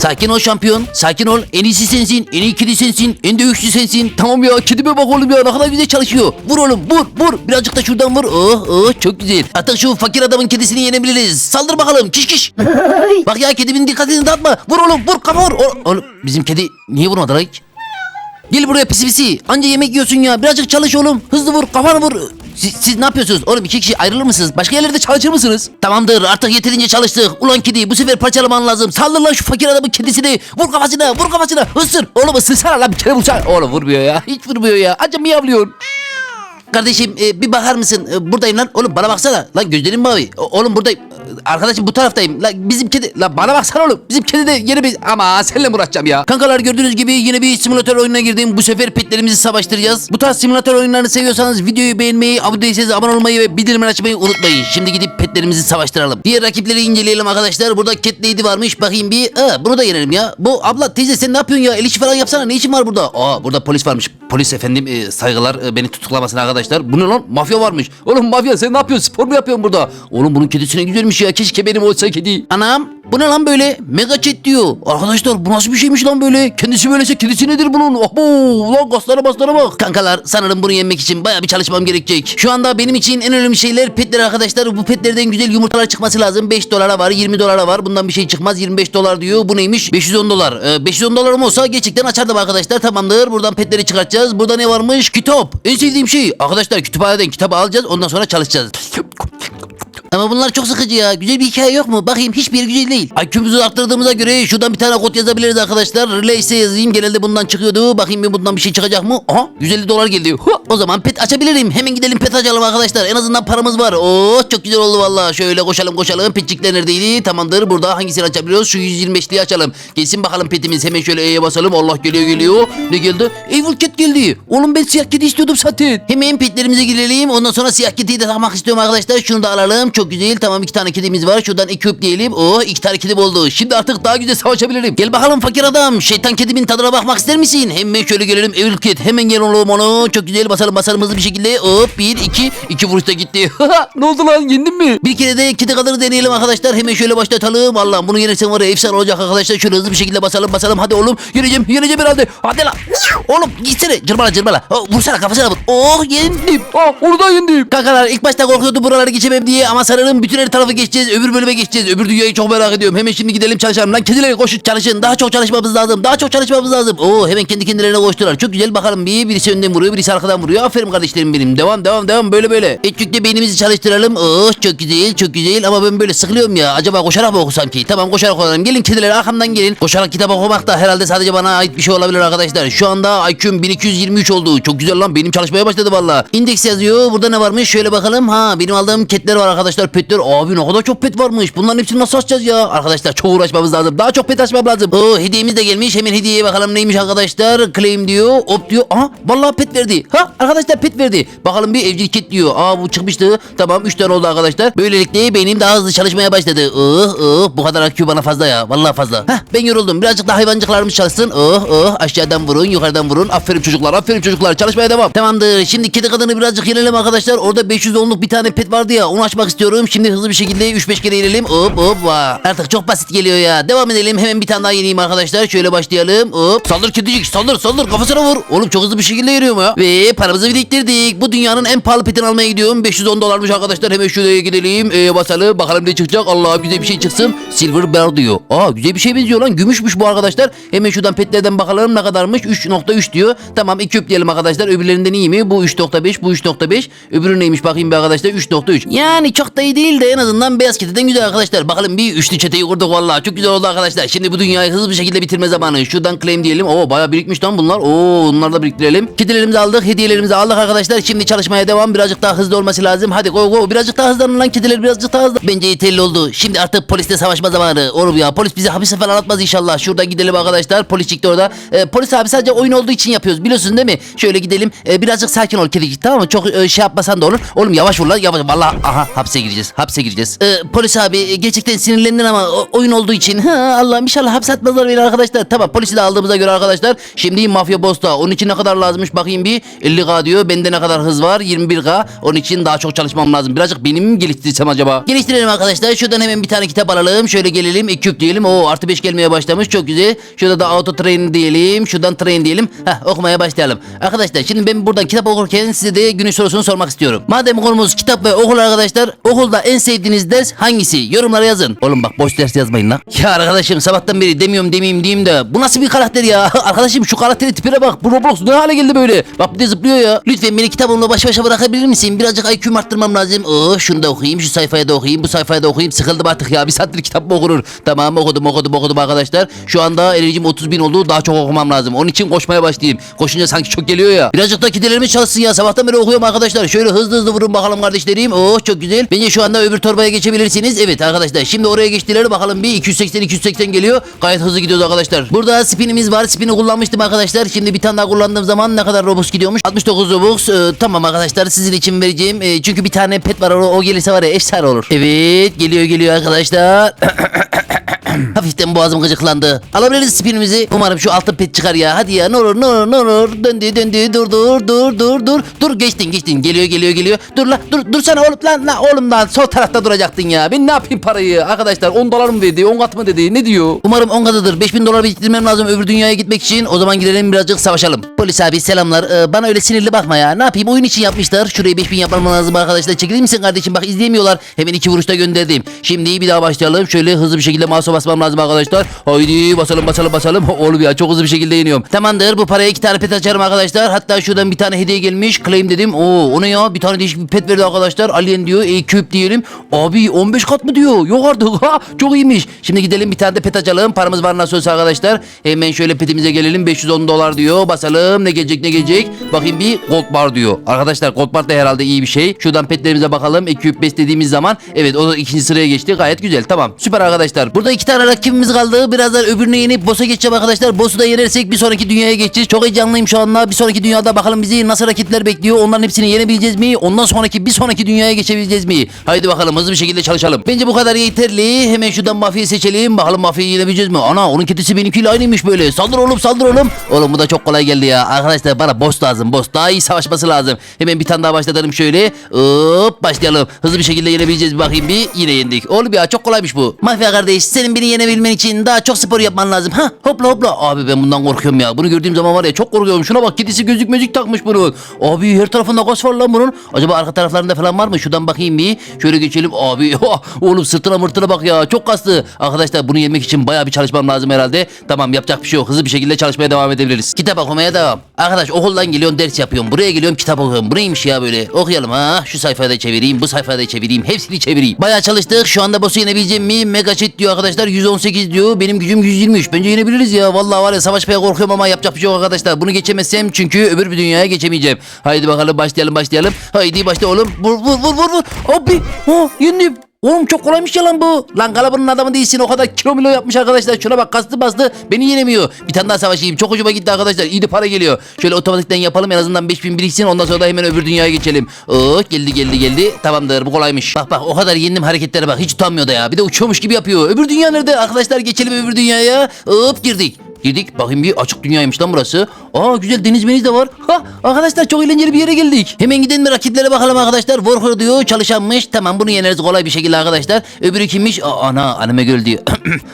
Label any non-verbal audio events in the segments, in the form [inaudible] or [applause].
Sakin ol şampiyon. Sakin ol. En iyisi sensin. En iyi kedi sensin. En de güçlü sensin. Tamam ya kedime bak oğlum ya ne kadar güzel çalışıyor. Vur oğlum vur vur. Birazcık da şuradan vur. Oh oh çok güzel. Artık şu fakir adamın kedisini yenebiliriz. Saldır bakalım kiş kiş. [laughs] bak ya kedimin dikkatini dağıtma. Vur oğlum vur kafa vur. O- Oğlum bizim kedi niye vurmadı lan hiç? Gel buraya pisi pisi. Anca yemek yiyorsun ya. Birazcık çalış oğlum. Hızlı vur kafanı vur. Siz, siz ne yapıyorsunuz? Oğlum iki kişi ayrılır mısınız? Başka yerlerde çalışır mısınız? Tamamdır artık yeterince çalıştık. Ulan kedi bu sefer parçalaman lazım. Saldır lan şu fakir adamın kedisini. Vur kafasına vur kafasına. Isır. Oğlum ısırsana lan bir kere vursana. Oğlum vurmuyor ya. Hiç vurmuyor ya. Anca miyavlıyorsun. Kardeşim e, bir bakar mısın? E, buradayım lan. Oğlum bana baksana. Lan gözlerim mavi. O- oğlum buradayım. Arkadaşım bu taraftayım. Lan bizim kedi. Lan bana baksana oğlum. Bizim kedi de yeni bir... Ama seninle mi uğraşacağım ya? Kankalar gördüğünüz gibi yine bir simülatör oyununa girdim. Bu sefer petlerimizi savaştıracağız. Bu tarz simülatör oyunlarını seviyorsanız videoyu beğenmeyi, abone değilseniz abone olmayı ve bildirimleri açmayı unutmayın. Şimdi gidip petlerimizi savaştıralım. Diğer rakipleri inceleyelim arkadaşlar. Burada Cat Lady varmış. Bakayım bir. Aa, bunu da yenelim ya. Bu abla teyze sen ne yapıyorsun ya? El işi falan yapsana. Ne işin var burada? Aa burada polis varmış. Polis efendim e, saygılar e, beni tutuklamasın arkadaşlar. Bu ne lan? Mafya varmış. Oğlum mafya sen ne yapıyorsun? Spor mu yapıyorsun burada? Oğlum bunun kedisine güzelmiş ya. Keşke benim olsa kedi. Anam bu ne lan böyle? Mega chat diyor. Arkadaşlar bu nasıl bir şeymiş lan böyle? Kendisi böylese kedisi nedir bunun? Abo lan kaslara baslara bak. Kankalar sanırım bunu yenmek için baya bir çalışmam gerekecek. Şu anda benim için en önemli şeyler petler arkadaşlar. Bu petlerden güzel yumurtalar çıkması lazım. 5 dolara var 20 dolara var. Bundan bir şey çıkmaz 25 dolar diyor. Bu neymiş? 510 dolar. Ee, 510 dolarım olsa gerçekten açardım arkadaşlar. Tamamdır. Buradan petleri çıkartacağız. Burada ne varmış? Kitap. En sevdiğim şey. Arkadaşlar kütüphaneden kitabı alacağız. Ondan sonra çalışacağız. Ama bunlar çok sıkıcı ya. Güzel bir hikaye yok mu? Bakayım hiçbir güzel değil. IQ'muzu arttırdığımıza göre şuradan bir tane kod yazabiliriz arkadaşlar. Relax'e yazayım. Genelde bundan çıkıyordu. Bakayım bir bundan bir şey çıkacak mı? Aha 150 dolar geldi. Huh, o zaman pet açabilirim. Hemen gidelim pet açalım arkadaşlar. En azından paramız var. Oo çok güzel oldu valla. Şöyle koşalım koşalım. Petçikler neredeydi? Tamamdır. Burada hangisini açabiliyoruz? Şu 125'liği açalım. Gelsin bakalım petimiz. Hemen şöyle E'ye basalım. Allah geliyor geliyor. Ne geldi? Evil Cat geldi. Oğlum ben siyah kedi istiyordum zaten. Hemen petlerimize girelim. Ondan sonra siyah kediyi de takmak istiyorum arkadaşlar. Şunu da alalım. Çok güzel. Tamam iki tane kedimiz var. Şuradan iki diyelim. Oh iki tane kedim oldu. Şimdi artık daha güzel savaşabilirim. Gel bakalım fakir adam. Şeytan kedimin tadına bakmak ister misin? Hemen şöyle gelelim. Evil Cat. Hemen gel oğlum onu. Çok güzel basalım basalım hızlı bir şekilde. Hop bir iki. iki vuruşta gitti. [laughs] ne oldu lan yendin mi? Bir kere de kedi kadını deneyelim arkadaşlar. Hemen şöyle başlatalım. Allah'ım bunu yenersen var ya efsane olacak arkadaşlar. Şöyle hızlı bir şekilde basalım basalım. Hadi oğlum yeneceğim yeneceğim herhalde. Hadi lan. Oğlum gitsene cırmala cırmala. Vursana kafasına vur. Oh yendim. Ah onu da yendim. Kankalar ilk başta korkuyordu buraları geçemem diye ama sanırım bütün her tarafı geçeceğiz. Öbür bölüme geçeceğiz. Öbür dünyayı çok merak ediyorum. Hemen şimdi gidelim çalışalım. Lan kediler koşun çalışın. Daha çok çalışmamız lazım. Daha çok çalışmamız lazım. Oo hemen kendi kendilerine koştular. Çok güzel bakalım bir birisi önden vuruyor birisi arkadan vuruyor. Aferin kardeşlerim benim. Devam devam devam böyle böyle. İlk yükle beynimizi çalıştıralım. Oh çok güzel çok güzel ama ben böyle sıkılıyorum ya. Acaba koşarak mı okusam ki? Tamam koşarak olalım. Gelin kediler arkamdan gelin. Koşarak kitap okumak da herhalde sadece bana ait bir şey olabilir arkadaşlar. Şu anda IQ'm 1223 oldu. Çok güzel lan benim çalışmaya başladı valla. İndeks yazıyor. Burada ne varmış? Şöyle bakalım. Ha benim aldığım ketler var arkadaşlar. Petler. Abi ne kadar çok pet varmış. Bunların hepsini nasıl açacağız ya? Arkadaşlar çok uğraşmamız lazım. Daha çok pet açmam lazım. Oo hediyemiz de gelmiş. Hemen hediyeye bakalım neymiş arkadaşlar. Claim diyor. Op diyor. Aha vallahi pet verdi. Ha arkadaşlar pet verdi. Bakalım bir evcil ket diyor. Aa bu çıkmıştı. Tamam 3 tane oldu arkadaşlar. Böylelikle beynim daha hızlı çalışmaya başladı. Oh oh bu kadar IQ bana fazla ya. Vallahi fazla. Heh ben yoruldum. Birazcık daha hayvancıklarımız çalışsın. Oh oh aşağıdan vurun yukarıdan vurun. Aferin çocuklar aferin çocuklar. Çalışmaya devam. Tamamdır. Şimdi kedi kadını birazcık yenelim arkadaşlar. Orada 500 onluk bir tane pet vardı ya. Onu açmak istiyorum. Şimdi hızlı bir şekilde 3-5 kere inelim. Hop hop vah. Artık çok basit geliyor ya. Devam edelim. Hemen bir tane daha yeneyim arkadaşlar. Şöyle başlayalım. Hop. Saldır kedicik saldır saldır kafasına vur. Oğlum çok hızlı bir şekilde yürüyorum ya. Ve paramızı biriktirdik. Bu dünyanın en pahalı petini almaya gidiyorum. 510 dolarmış arkadaşlar. Hemen şuraya gidelim. Ee, basalım. Bakalım ne çıkacak. Allah güzel bir şey çıksın. Silver Bear diyor. Aa güzel bir şey benziyor lan. Gümüşmüş bu arkadaşlar. Hemen şuradan petlerden bakalım ne kadarmış. 3.3 diyor. Tamam 2 diyelim arkadaşlar. Öbürlerinden iyi mi? Bu 3.5 bu 3.5. Öbürü neymiş bakayım bir arkadaşlar 3.3. Yani çok da iyi değil de en azından beyaz ketiden güzel arkadaşlar. Bakalım bir üçlü çeteyi kurduk vallahi. Çok güzel oldu arkadaşlar. Şimdi bu dünyayı hızlı bir şekilde bitirme zamanı. Şuradan claim diyelim. Oo bayağı birikmiş lan bunlar. Oo bunları da biriktirelim. Kedilerimizi aldık. Hediyelerimizi aldık arkadaşlar. Şimdi çalışmaya devam. Birazcık daha hızlı olması lazım. Hadi go go. Birazcık daha hızlanın lan kediler. Birazcık daha hızlı. Bence yeterli oldu. Şimdi artık polisle savaşma zamanı. Oğlum ya polis bizi hapise falan atmaz inşallah. Şuradan gidelim arkadaşlar. Polis çıktı orada. Ee, polis abi sadece oyun olduğu için yapıyoruz. Biliyorsun değil mi? Şöyle gidelim. Ee, birazcık sakin ol kedicik tamam mı? Çok e, şey yapmasan da olur. Oğlum yavaş vur lan yavaş. Vallahi aha hapse gireceğim. Gireceğiz. Hapse gireceğiz. Ee, polis abi e, gerçekten sinirlendin ama oyun olduğu için. Ha, Allah'ım inşallah hapse atmazlar beni arkadaşlar. Tamam polisi de aldığımıza göre arkadaşlar. Şimdi mafya bosta. Onun için ne kadar lazımmış bakayım bir. 50k diyor. Bende ne kadar hız var? 21k. Onun için daha çok çalışmam lazım. Birazcık benim mi geliştirsem acaba? Geliştirelim arkadaşlar. Şuradan hemen bir tane kitap alalım. Şöyle gelelim. Ekip diyelim. O artı 5 gelmeye başlamış. Çok güzel. Şurada da auto train diyelim. Şuradan train diyelim. Heh, okumaya başlayalım. Arkadaşlar şimdi ben buradan kitap okurken size de günün sorusunu sormak istiyorum. Madem konumuz kitap ve okul arkadaşlar. Okulda en sevdiğiniz ders hangisi? Yorumlara yazın. Oğlum bak boş ders yazmayın lan. Ya arkadaşım sabahtan beri demiyorum demeyeyim diyeyim de. Bu nasıl bir karakter ya? [laughs] arkadaşım şu karakterin tipine bak. Bu Roblox ne hale geldi böyle? Bak bir de zıplıyor ya. Lütfen beni kitabımla baş başa bırakabilir misin? Birazcık IQ'mu arttırmam lazım. Oh şunu da okuyayım. Şu sayfaya da okuyayım. Bu sayfaya da okuyayım. Sıkıldım artık ya. Bir saattir kitap mı okunur? Tamam okudum okudum okudum arkadaşlar. Şu anda enerjim 30 bin oldu. Daha çok okumam lazım. Onun için koşmaya başlayayım. Koşunca sanki çok geliyor ya. Birazcık da kidelerimiz çalışsın ya. Sabahtan beri okuyorum arkadaşlar. Şöyle hızlı hızlı vurun bakalım kardeşlerim. Oh çok güzel. Bence şu anda öbür torbaya geçebilirsiniz. Evet arkadaşlar. Şimdi oraya geçtiler. Bakalım bir 280 280 geliyor. Gayet hızlı gidiyoruz arkadaşlar. Burada spinimiz var. Spini kullanmıştım arkadaşlar. Şimdi bir tane daha kullandığım zaman ne kadar Robux gidiyormuş? 69 Robux. Ee, tamam arkadaşlar sizin için vereceğim. Ee, çünkü bir tane pet var. O, o gelirse var ya efsane olur. Evet geliyor geliyor arkadaşlar. [clears throat] [clears throat] Hafiften boğazım gıcıklandı. Alabiliriz spinimizi. Umarım şu altın pet çıkar ya. Hadi ya ne olur ne olur ne olur. Döndü döndü dur dur dur dur dur. Dur geçtin geçtin. Geliyor geliyor geliyor. Dur la dur dur sen oğlum lan lan oğlum lan sol tarafta duracaktın ya. Ben ne yapayım parayı? Arkadaşlar 10 dolar mı dedi 10 kat mı dedi ne diyor? Umarım 10 katıdır. 5000 dolar biriktirmem lazım öbür dünyaya gitmek için. O zaman gidelim birazcık savaşalım. Polis abi selamlar. Ee, bana öyle sinirli bakma ya. Ne yapayım oyun için yapmışlar. Şuraya 5000 yapmam lazım arkadaşlar. Çekilir misin kardeşim? Bak izleyemiyorlar. Hemen iki vuruşta gönderdim. Şimdi bir daha başlayalım. Şöyle hızlı bir şekilde mouse'a basmam lazım arkadaşlar. Haydi basalım basalım basalım. [laughs] Oğlum ya çok hızlı bir şekilde yeniyorum. Tamamdır bu paraya iki tane pet açarım arkadaşlar. Hatta şuradan bir tane hediye gelmiş. Claim dedim. Oo o ne ya? Bir tane değişik bir pet verdi arkadaşlar. Alien diyor. E küp diyelim. Abi 15 kat mı diyor? Yok artık. [laughs] Ha çok iyiymiş. Şimdi gidelim bir tane de pet açalım. Paramız var nasıl olsa arkadaşlar. Hemen şöyle petimize gelelim. 510 dolar diyor. Basalım. Ne gelecek ne gelecek. Bakayım bir gold bar diyor. Arkadaşlar gold bar da herhalde iyi bir şey. Şuradan petlerimize bakalım. E küp beslediğimiz zaman. Evet o da ikinci sıraya geçti. Gayet güzel. Tamam. Süper arkadaşlar. Burada iki tane rakibimiz kaldı. Birazdan öbürünü yenip boss'a geçeceğim arkadaşlar. Boss'u da yenersek bir sonraki dünyaya geçeceğiz. Çok heyecanlıyım şu anda. Bir sonraki dünyada bakalım bizi nasıl rakipler bekliyor. Onların hepsini yenebileceğiz mi? Ondan sonraki bir sonraki dünyaya geçebileceğiz mi? Haydi bakalım hızlı bir şekilde çalışalım. Bence bu kadar yeterli. Hemen şuradan mafyayı seçelim. Bakalım mafyayı yenebileceğiz mi? Ana onun kedisi benimkiyle aynıymış böyle. Saldır oğlum saldır oğlum. Oğlum bu da çok kolay geldi ya. Arkadaşlar bana boss lazım. Boss daha iyi savaşması lazım. Hemen bir tane daha başlatalım şöyle. Hop başlayalım. Hızlı bir şekilde yenebileceğiz bir bakayım bir. Yine yendik. Oğlum ya çok kolaymış bu. Mafya kardeş senin beni yenebilmen için daha çok spor yapman lazım. Ha hopla hopla. Abi ben bundan korkuyorum ya. Bunu gördüğüm zaman var ya çok korkuyorum. Şuna bak kedisi gözlük müzik takmış bunun. Abi her tarafında gaz var lan bunun. Acaba arka taraflarında falan var mı? Şuradan bakayım bir. Şöyle geçelim. Abi [laughs] oğlum sırtına mırtına bak ya. Çok kaslı. Arkadaşlar bunu yemek için bayağı bir çalışmam lazım herhalde. Tamam yapacak bir şey yok. Hızlı bir şekilde çalışmaya devam edebiliriz. Kitap okumaya devam. Arkadaş okuldan geliyorum ders yapıyorum. Buraya geliyorum kitap okuyorum. Bu neymiş ya böyle? Okuyalım ha. Şu sayfayı da çevireyim. Bu sayfayı da çevireyim. Hepsini çevireyim. Bayağı çalıştık. Şu anda boss'u yenebileceğim mi? Mega chat diyor arkadaşlar. 118 diyor. Benim gücüm 123. Bence yenebiliriz ya. Vallahi var ya savaşmaya korkuyorum ama yapacak bir şey yok arkadaşlar. Bunu geçemezsem çünkü öbür bir dünyaya geçemeyeceğim. Haydi bakalım başlayalım başlayalım. Haydi başla oğlum. Vur vur vur vur vur. Abi. Oh yendim. Oğlum çok kolaymış ya lan bu. Lan Galabının adamı değilsin o kadar kilo milo yapmış arkadaşlar. Şuna bak kastı bastı beni yenemiyor. Bir tane daha savaşayım. Çok hoşuma gitti arkadaşlar. İyi de para geliyor. Şöyle otomatikten yapalım en azından 5000 biriksin. Ondan sonra da hemen öbür dünyaya geçelim. Oh geldi geldi geldi. Tamamdır bu kolaymış. Bak bak o kadar yendim hareketlere bak. Hiç utanmıyor da ya. Bir de uçuyormuş gibi yapıyor. Öbür dünya nerede? Arkadaşlar geçelim öbür dünyaya. Hop girdik. Girdik. Bakayım bir açık dünyaymış lan burası. Aa güzel deniz meniz de var. Ha arkadaşlar çok eğlenceli bir yere geldik. Hemen gidelim rakiplere bakalım arkadaşlar. Warhol diyor çalışanmış. Tamam bunu yeneriz kolay bir şekilde arkadaşlar. Öbürü kimmiş? Aa, ana anime göl diyor.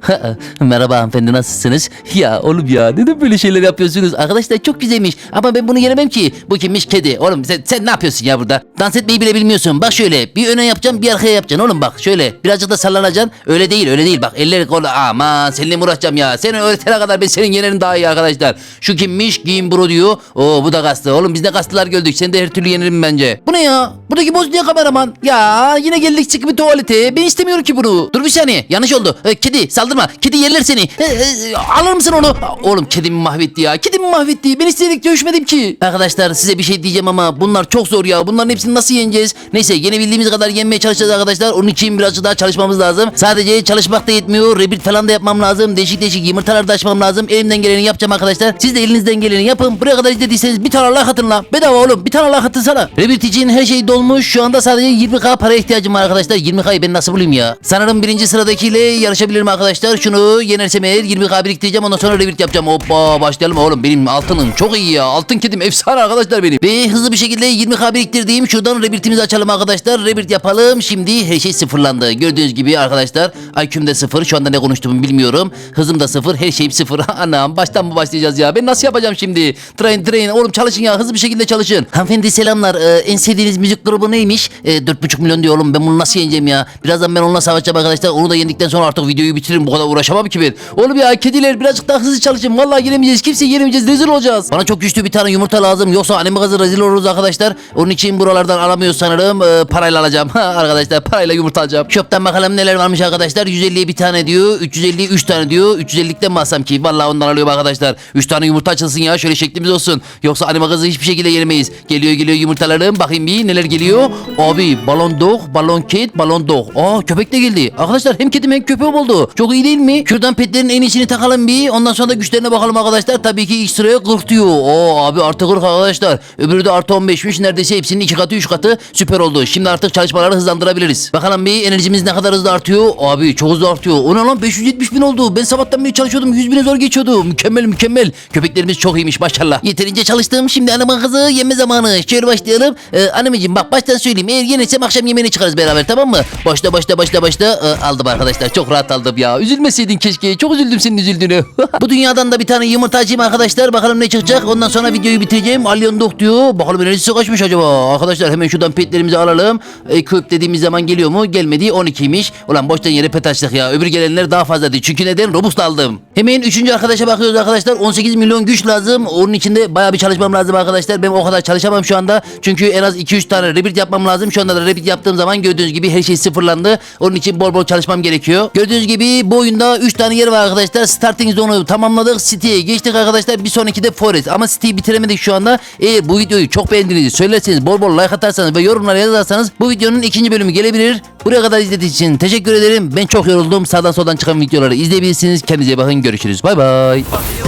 [coughs] Merhaba hanımefendi nasılsınız? Ya oğlum ya neden böyle şeyler yapıyorsunuz? Arkadaşlar çok güzelmiş. Ama ben bunu yenemem ki. Bu kimmiş? Kedi. Oğlum sen, sen ne yapıyorsun ya burada? Dans etmeyi bile bilmiyorsun. Bak şöyle bir öne yapacağım bir arkaya yapacaksın oğlum bak şöyle. Birazcık da sallanacaksın. Öyle değil öyle değil bak elleri kolu. Aman seninle mi uğraşacağım ya. Seni öğretene kadar ben senin yenerim daha iyi arkadaşlar. Şu kimmiş? Giyim bro diyor. Oo bu da kaslı. Oğlum biz de kaslılar gördük. Seni de her türlü yenirim bence. Bu ne ya? Buradaki boz niye kameraman? Ya yine geldik çık bir tuvalete. Ben istemiyorum ki bunu. Dur bir saniye. Yanlış oldu. Ee, kedi saldırma. Kedi yerler seni. Ee, e, alır mısın onu? Oğlum kedimi mahvetti ya. Kedimi mahvetti. Ben istedik dövüşmedim ki. Arkadaşlar size bir şey diyeceğim ama bunlar çok zor ya. Bunların hepsini nasıl yeneceğiz? Neyse yenebildiğimiz kadar yenmeye çalışacağız arkadaşlar. Onun için birazcık daha çalışmamız lazım. Sadece çalışmak da yetmiyor. Rebuild falan da yapmam lazım. Değişik değişik yumurtalar da açmam lazım. Lazım. Elimden geleni yapacağım arkadaşlar. Siz de elinizden geleni yapın. Buraya kadar izlediyseniz bir tane like atın. Bedava oğlum. Bir tane like atın sana. Revit için her şey dolmuş. Şu anda sadece 20k para ihtiyacım var arkadaşlar. 20k'yı ben nasıl bulayım ya? Sanırım birinci sıradakiyle yarışabilirim arkadaşlar. Şunu yenersem eğer 20k biriktireceğim. Ondan sonra Revit yapacağım. Hoppa başlayalım oğlum. Benim altınım çok iyi ya. Altın kedim efsane arkadaşlar benim. Ve hızlı bir şekilde 20k biriktirdiğim şuradan Revit'imizi açalım arkadaşlar. Revit yapalım. Şimdi her şey sıfırlandı. Gördüğünüz gibi arkadaşlar. IQ'm de sıfır. Şu anda ne konuştuğumu bilmiyorum. Hızım da sıfır. Her şeyim sıfır. [laughs] [laughs] Anam baştan mı başlayacağız ya? Ben nasıl yapacağım şimdi? Train train. Oğlum çalışın ya. Hızlı bir şekilde çalışın. Hanımefendi selamlar. Ee, en sevdiğiniz müzik grubu neymiş? Ee, 4,5 milyon diyor oğlum. Ben bunu nasıl yeneceğim ya? Birazdan ben onunla savaşacağım arkadaşlar. Onu da yendikten sonra artık videoyu bitiririm. Bu kadar uğraşamam ki ben. Oğlum ya kediler birazcık daha hızlı çalışın. Vallahi yenemeyeceğiz. Kimseyi yenemeyeceğiz. Rezil olacağız. Bana çok güçlü bir tane yumurta lazım. Yoksa anime gazı rezil oluruz arkadaşlar. Onun için buralardan alamıyoruz sanırım. Ee, parayla alacağım. [laughs] Arkadaşlar parayla yumurta alacağım. Shop'tan bakalım neler varmış arkadaşlar. 150'ye bir tane diyor. 350'ye 3 tane diyor. 350'likten mi alsam ki? Vallahi ondan alıyorum arkadaşlar. 3 tane yumurta açılsın ya. Şöyle şeklimiz olsun. Yoksa anime gazı hiçbir şekilde yenemeyiz. Geliyor geliyor yumurtalarım. Bakayım bir neler geliyor. Abi balon dog, balon cat, balon dog. Aa köpek de geldi. Arkadaşlar hem kedim hem köpeğim oldu. Çok iyi değil mi? Şuradan petlerin en iyisini takalım bir. Ondan sonra da güçlerine bakalım arkadaşlar. Tabii ki ilk sıraya 40 diyor. Oo abi artı 40 arkadaşlar. Öbürü de artı 15'miş. Neredeyse hepsinin iki katı üç katı süper oldu. Şimdi artık çalışmaları hızlandırabiliriz. Bakalım bir enerjimiz ne kadar hızlı artıyor. Abi çok hızlı artıyor. O ne lan 570 bin oldu. Ben sabahtan beri çalışıyordum. 100 bine zor geçiyordu. Mükemmel mükemmel. Köpeklerimiz çok iyiymiş maşallah. Yeterince çalıştım. Şimdi anamın kızı yeme zamanı. Şöyle başlayalım. Ee, annemciğim bak baştan söyleyeyim. Eğer yenersem akşam yemeğini çıkarız beraber tamam mı? Başla başla başla başla. Ee, aldım arkadaşlar. Çok rahat aldım ya. Üzülmeseydin keşke. Çok üzüldüm senin üzüldüğünü. [laughs] Bu dünyadan da bir tane yumurta açayım arkadaşlar. Bakalım ne çıkacak. Ondan sonra videoyu bitireceğim. Alyon Dok diyor. Bakalım enerjisi kaçmış acaba? Arkadaşlar hemen şuradan petlerimizi alalım. E, küp dediğimiz zaman geliyor mu? Gelmedi. 12'ymiş. Ulan boştan yere pet açtık ya. Öbür gelenler daha fazladı. Çünkü neden? Robust aldım. Hemen üçüncü arkadaşa bakıyoruz arkadaşlar. 18 milyon güç lazım. Onun içinde bayağı bir çalışmam lazım arkadaşlar. Ben o kadar çalışamam şu anda. Çünkü en az 2-3 tane rebuild yapmam lazım. Şu anda da rebuild yaptığım zaman gördüğünüz gibi her şey sıfırlandı. Onun için bol bol çalışmam gerekiyor. Gördüğünüz gibi bu oyunda 3 tane yer var arkadaşlar. Starting zone'u tamamladık. City'ye geçtik arkadaşlar. Bir sonraki de Forest. Ama City'yi bitiremedik şu anda. Eğer bu videoyu çok beğendiğinizi söylerseniz bol bol like atarsanız ve yorumlara yazarsanız bu videonun ikinci bölümü gelebilir. Buraya kadar izlediğiniz için teşekkür ederim. Ben çok yoruldum. Sağdan soldan çıkan videoları izleyebilirsiniz. Kendinize bakın. Görüşürüz. Bay bay. Bak